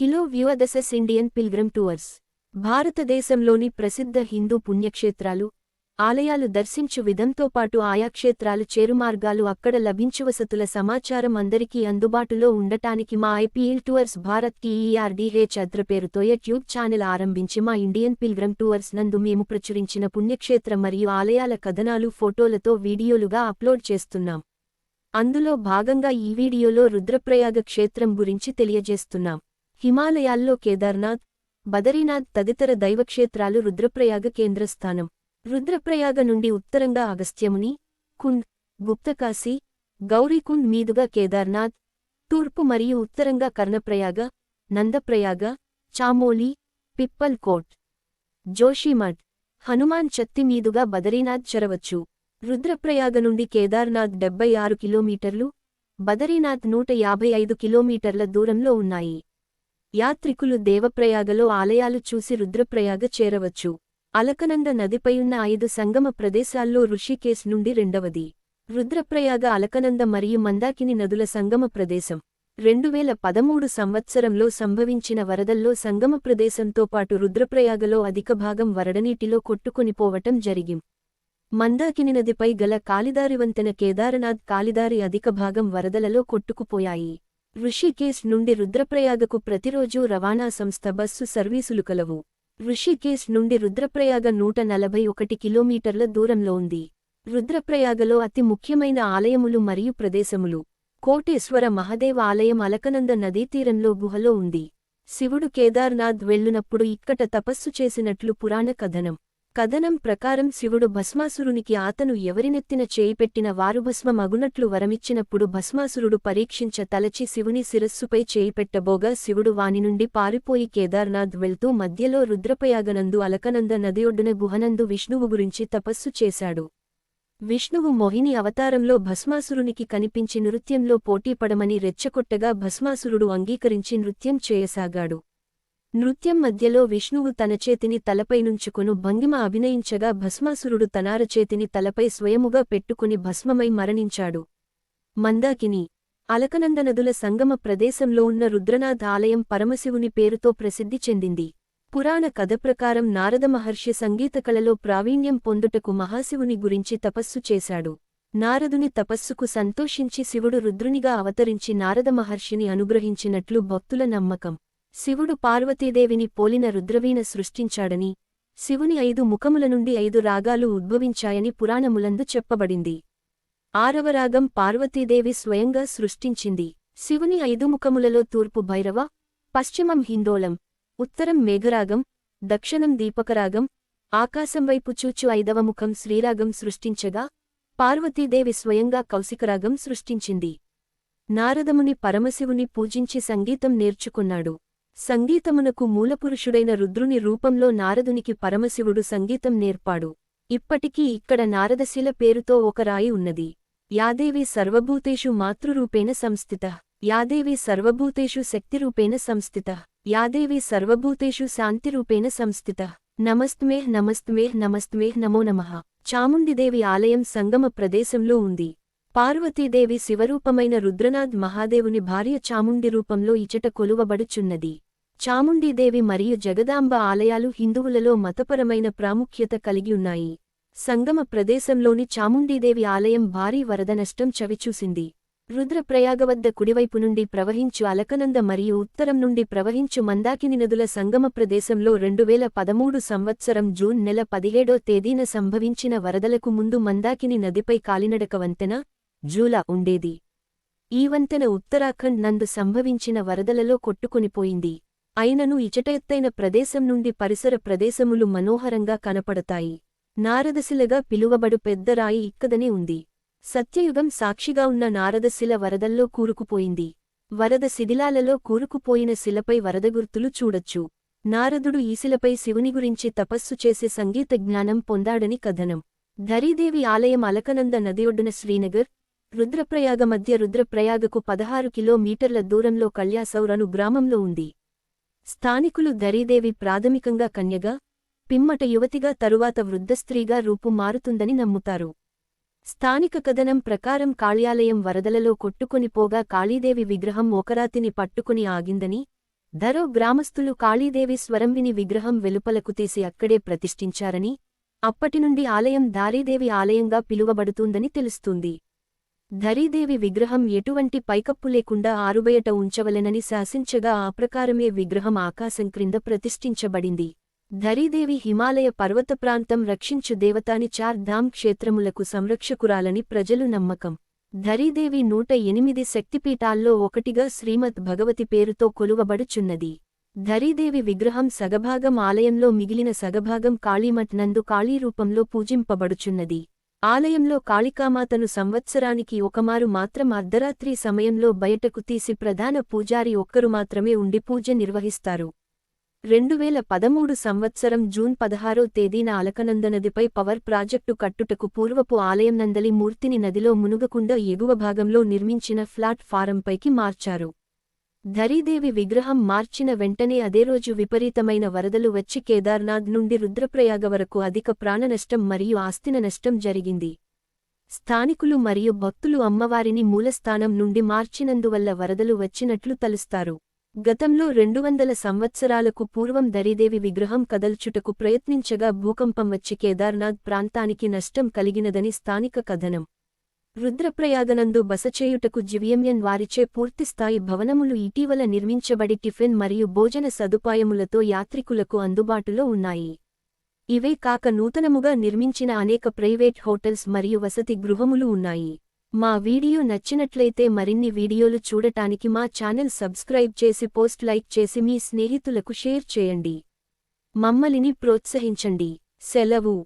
హిలో వ్యూఅదసెస్ Indian pilgrim tours. భారతదేశంలోని ప్రసిద్ధ హిందూ పుణ్యక్షేత్రాలు ఆలయాలు దర్శించు విధంతో పాటు ఆయా క్షేత్రాలు చేరుమార్గాలు అక్కడ లభించు వసతుల సమాచారం అందరికీ అందుబాటులో ఉండటానికి మా ఐపీఎల్ టూర్స్ భారత్ టీఈఆర్డీహెచ్ అద్ర పేరుతో ట్యూబ్ ఛానల్ ఆరంభించి మా ఇండియన్ పిల్గ్రమ్ టూర్స్ నందు మేము ప్రచురించిన పుణ్యక్షేత్ర మరియు ఆలయాల కథనాలు ఫోటోలతో వీడియోలుగా అప్లోడ్ చేస్తున్నాం. అందులో భాగంగా ఈ వీడియోలో రుద్రప్రయాగ క్షేత్రం గురించి తెలియజేస్తున్నాం. హిమాలయాల్లో కేదార్నాథ్ బదరీనాథ్ తదితర దైవక్షేత్రాలు రుద్రప్రయాగ కేంద్రస్థానం. రుద్రప్రయాగ నుండి ఉత్తరంగా అగస్త్యముని కుండ్ గుప్తకాశీ గౌరీకుండ్ మీదుగా కేదార్నాథ్ తూర్పు మరియు ఉత్తరంగా కర్ణప్రయాగ నందప్రయాగ చామోలి పిప్పల్ కోట్ జోషిమఠ్ హనుమాన్ చత్తి మీదుగా బదరీనాథ్ చెరవచ్చు. రుద్రప్రయాగ నుండి కేదార్నాథ్ డెబ్బై ఆరు కిలోమీటర్లు బదరీనాథ్ నూట యాభై ఐదు కిలోమీటర్ల దూరంలో ఉన్నాయి. యాత్రికులు దేవప్రయాగలో ఆలయాలు చూసి రుద్రప్రయాగ చేరవచ్చు. అలకనంద నదిపై ఉన్న ఐదు సంగమ ప్రదేశాల్లో ఋషికేశ్ నుండి రెండవది. రుద్రప్రయాగ అలకనంద మరియు మందాకిని నదుల సంగమ ప్రదేశం. రెండువేల పదమూడు సంవత్సరంలో సంభవించిన వరదల్లో సంగమ ప్రదేశంతో పాటు రుద్రప్రయాగలో అధిక భాగం వరడనీటిలో కొట్టుకునిపోవటం జరిగిం మందాకిని నదిపై గల కాలిదారి వంతెన కేదారనాథ్ కాలిదారి అధిక భాగం వరదలలో కొట్టుకుపోయాయి. ఋషికేశ్ నుండి రుద్రప్రయాగకు ప్రతిరోజూ రవాణా సంస్థ బస్సు సర్వీసులు కలవు. ఋషికేశ్ నుండి రుద్రప్రయాగ నూట నలభై ఒకటి కిలోమీటర్ల దూరంలో ఉంది. రుద్రప్రయాగలో అతి ముఖ్యమైన ఆలయములు మరియు ప్రదేశములు. కోటేశ్వర మహదేవ ఆలయం అలకనంద నదీతీరంలో గుహలో ఉంది. శివుడు కేదార్నాథ్ వెళ్ళునప్పుడు ఇక్కట తపస్సు చేసినట్లు పురాణ కథనం. కథనం ప్రకారం శివుడు భస్మాసురునికి ఆతను ఎవరినెత్తిన చేయిపెట్టిన వారుభస్మ మగునట్లు వరమిచ్చినప్పుడు భస్మాసురుడు పరీక్షించ తలచి శివుని శిరస్సుపై చేయిపెట్టబోగా శివుడు వాని నుండి పారిపోయి కేదార్నాథ్ వెళ్తూ మధ్యలో రుద్రపయాగనందు అలకనంద నదియొడ్డున గుహనందు విష్ణువు గురించి తపస్సు చేశాడు. విష్ణువు మోహిని అవతారంలో భస్మాసురునికి కనిపించి నృత్యంలో పోటీపడమని రెచ్చకొట్టగా భస్మాసురుడు అంగీకరించి నృత్యం చేయసాగాడు. నృత్యం మధ్యలో విష్ణువు తన చేతిని తలపైనుంచుకును భంగిమ అభినయించగా భస్మాసురుడు తనారచేతిని తలపై స్వయముగా పెట్టుకుని భస్మమై మరణించాడు. మందాకిని అలకనందనదుల సంగమ ప్రదేశంలో ఉన్న రుద్రనాథ్ ఆలయం పరమశివుని పేరుతో ప్రసిద్ధి చెందింది. పురాణ కథ ప్రకారం నారద మహర్షి సంగీత కళలో ప్రావీణ్యం పొందుటకు మహాశివుని గురించి తపస్సు చేశాడు. నారదుని తపస్సుకు సంతోషించి శివుడు రుద్రునిగా అవతరించి నారద మహర్షిని అనుగ్రహించినట్లు భక్తుల నమ్మకం. శివుడు పార్వతీదేవిని పోలిన రుద్రవీణ సృష్టించాడని శివుని ఐదు ముఖముల నుండి ఐదు రాగాలు ఉద్భవించాయని పురాణములందు చెప్పబడింది. ఆరవ రాగం పార్వతీదేవి స్వయంగా సృష్టించింది. శివుని ఐదు ముఖములలో తూర్పు భైరవ పశ్చిమం హిందోళం ఉత్తరం మేఘరాగం దక్షిణం దీపకరాగం ఆకాశం వైపు చూచు ఐదవ ముఖం శ్రీరాగం సృష్టించగా పార్వతీదేవి స్వయంగా కౌశికరాగం సృష్టించింది. నారదముని పరమశివుని పూజించి సంగీతం నేర్చుకున్నాడు. సంగీతమునకు మూలపురుషుడైన రుద్రుని రూపంలో నారదునికి పరమశివుడు సంగీతం నేర్పాడు. ఇప్పటికీ ఇక్కడ నారదశిల పేరుతో ఒక రాయి ఉన్నది. యాదేవి సర్వభూతేషు మాతృరూపేణ సంస్థిత. యాదేవి సర్వభూతేషు శక్తిరూపేణ సంస్థిత. యాదేవి సర్వభూతేషు శాంతిరూపేణ సంస్థిత. నమస్త్మే నమస్త్మే నమస్త్మే నమో నమః. చాముండిదేవి ఆలయం సంగమ ప్రదేశంలో ఉంది. పార్వతీదేవి శివరూపమైన రుద్రనాథ్ మహాదేవుని భార్య చాముండి రూపంలో ఇచట కొలువబడుచున్నది. చాముండీదేవి మరియు జగదాంబ ఆలయాలు హిందువులలో మతపరమైన ప్రాముఖ్యత కలిగి ఉన్నాయి. సంగమ ప్రదేశంలోని చాముండీదేవి ఆలయం భారీ వరద నష్టం చవిచూసింది. రుద్రప్రయాగ వద్ద కుడివైపు నుండి ప్రవహించు అలకనంద మరియు ఉత్తరం నుండి ప్రవహించు మందాకిని నదుల సంగమ ప్రదేశంలో రెండువేల పదమూడు సంవత్సరం జూన్ నెల పదిహేడో తేదీన సంభవించిన వరదలకు ముందు మందాకిని నదిపై కాలినడక వంతెన జూలా ఉండేది. ఈ వంతెన ఉత్తరాఖండ్ నందు సంభవించిన వరదలలో కొట్టుకునిపోయింది. అయినను ఇచట ఎత్తైన ప్రదేశం నుండి పరిసర ప్రదేశములు మనోహరంగా కనపడతాయి. నారదశిలగా పిలువబడు పెద్ద రాయి ఇక్కదనే ఉంది. సత్యయుగం సాక్షిగా ఉన్న నారదశిల వరదల్లో కూరుకుపోయింది. వరద శిథిలాలలో కూరుకుపోయిన శిలపై వరదగుర్తులు చూడొచ్చు. నారదుడు ఈ శిలపై శివుని గురించి తపస్సు చేసే సంగీత జ్ఞానం పొందాడని కథనం. ధరీదేవి ఆలయం అలకనంద నదియొడ్డున శ్రీనగర్ రుద్రప్రయాగ మధ్య రుద్రప్రయాగకు పదహారు కిలోమీటర్ల దూరంలో కళ్యాసౌరను గ్రామంలో ఉంది. స్థానికులు ధరీదేవి ప్రాథమికంగా కన్యగా పిమ్మట యువతిగా తరువాత వృద్ధస్త్రీగా రూపు మారుతుందని నమ్ముతారు. స్థానిక కథనం ప్రకారం కాళ్యాలయం వరదలలో కొట్టుకొనిపోగా కాళీదేవి విగ్రహం ఒకరాతిని పట్టుకుని ఆగిందని ధరో గ్రామస్థులు కాళీదేవి స్వరంవిని విగ్రహం వెలుపలకు తీసి అక్కడే ప్రతిష్ఠించారని అప్పటినుండి ఆలయం దారీదేవి ఆలయంగా పిలువబడుతుందని తెలుస్తుంది. ధరీదేవి విగ్రహం ఎటువంటి పైకప్పు లేకుండా ఆరుబయట ఉంచవలెనని శాసించగా ఆ ప్రకారమే విగ్రహం ఆకాశం క్రింద ప్రతిష్ఠించబడింది. ధరీదేవి హిమాలయ పర్వత ప్రాంతం రక్షించు దేవతాని చార్ ధామ్ క్షేత్రములకు సంరక్షకురాలని ప్రజలు నమ్మకం. ధరీదేవి నూట ఎనిమిది శక్తిపీఠాల్లో ఒకటిగా శ్రీమద్ భగవతి పేరుతో కొలువబడుచున్నది. ధరీదేవి విగ్రహం సగభాగం ఆలయంలో మిగిలిన సగభాగం కాళీమఠ్ నందు కాళీరూపంలో పూజింపబడుచున్నది. ఆలయంలో కాళికామాతను సంవత్సరానికి ఒకమారు మాత్రం అర్ధరాత్రి సమయంలో బయటకు తీసి ప్రధాన పూజారి ఒక్కరు మాత్రమే ఉండి పూజ నిర్వహిస్తారు. రెండువేల పదమూడు సంవత్సరం జూన్ పదహారో తేదీన అలకనందనదిపై పవర్ ప్రాజెక్టు కట్టుటకు పూర్వపు ఆలయం నందలి మూర్తిని నదిలో మునుగకుండా ఎగువ భాగంలో నిర్మించిన ఫ్లాట్ ఫారంపైకి మార్చారు. ధరీదేవి విగ్రహం మార్చిన వెంటనే అదే రోజు విపరీతమైన వరదలు వచ్చి కేదార్నాథ్ నుండి రుద్రప్రయాగ వరకు అధిక ప్రాణనష్టం మరియు ఆస్తిన నష్టం జరిగింది. స్థానికులు మరియు భక్తులు అమ్మవారిని మూలస్థానం నుండి మార్చినందువల్ల వరదలు వచ్చినట్లు తలుస్తారు. గతంలో రెండు వందల సంవత్సరాలకు పూర్వం దరిదేవి విగ్రహం కదల్చుటకు ప్రయత్నించగా భూకంపం వచ్చి కేదార్నాథ్ ప్రాంతానికి నష్టం కలిగినదని స్థానిక కథనం. రుద్రప్రయాగనందు బసచేయుటకు జివిఎంఎన్ వారిచే పూర్తిస్థాయి భవనములు ఇటీవల నిర్మించబడి టిఫిన్ మరియు భోజన సదుపాయములతో యాత్రికులకు అందుబాటులో ఉన్నాయి. ఇవే కాక నూతనముగా నిర్మించిన అనేక ప్రైవేట్ హోటల్స్ మరియు వసతి గృహములు ఉన్నాయి. మా వీడియో నచ్చినట్లయితే మరిన్ని వీడియోలు చూడటానికి మా ఛానల్ సబ్స్క్రైబ్ చేసి పోస్ట్ లైక్ చేసి మీ స్నేహితులకు షేర్ చేయండి. మమ్మలిని ప్రోత్సహించండి. సెలవు.